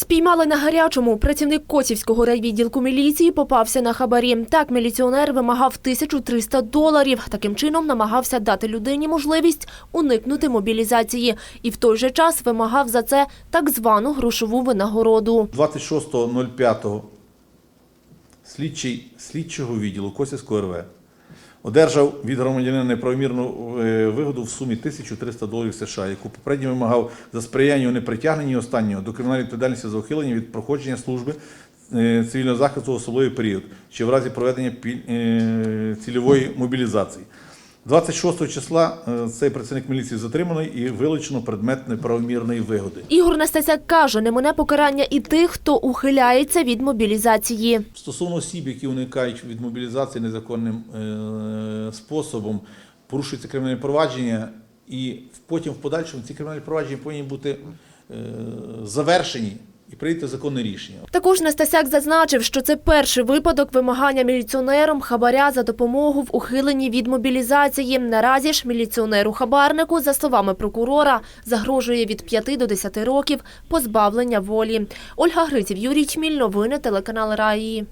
Спіймали на гарячому. Працівник Коцівського райвідділку міліції попався на хабарі. Так, міліціонер вимагав 1300 доларів. Таким чином намагався дати людині можливість уникнути мобілізації. І в той же час вимагав за це так звану грошову винагороду. 26.05 слідчий слідчого відділу Косівського РВ одержав від громадянина неправомірну е, вигоду в сумі 1300 доларів США, яку попередньо вимагав за сприяння у непритягненні останнього до кримінальної відповідальності за ухилення від проходження служби е, цивільного захисту в особливий період чи в разі проведення е, цільової мобілізації. 26 числа е, цей працівник міліції затриманий і вилучено предмет неправомірної вигоди. Ігор Настасяк каже, не мене покарання і тих, хто ухиляється від мобілізації. Стосовно осіб, які уникають від мобілізації незаконним е, способом, порушується кримінальне провадження, і потім в подальшому ці кримінальні провадження повинні бути е, завершені і прийняти законне рішення. Також Настасяк зазначив, що це перший випадок вимагання міліціонером хабаря за допомогу в ухиленні від мобілізації. Наразі ж міліціонеру-хабарнику, за словами прокурора, загрожує від 5 до 10 років позбавлення волі. Ольга Гриців, Юрій Чміль, новини телеканал Раї.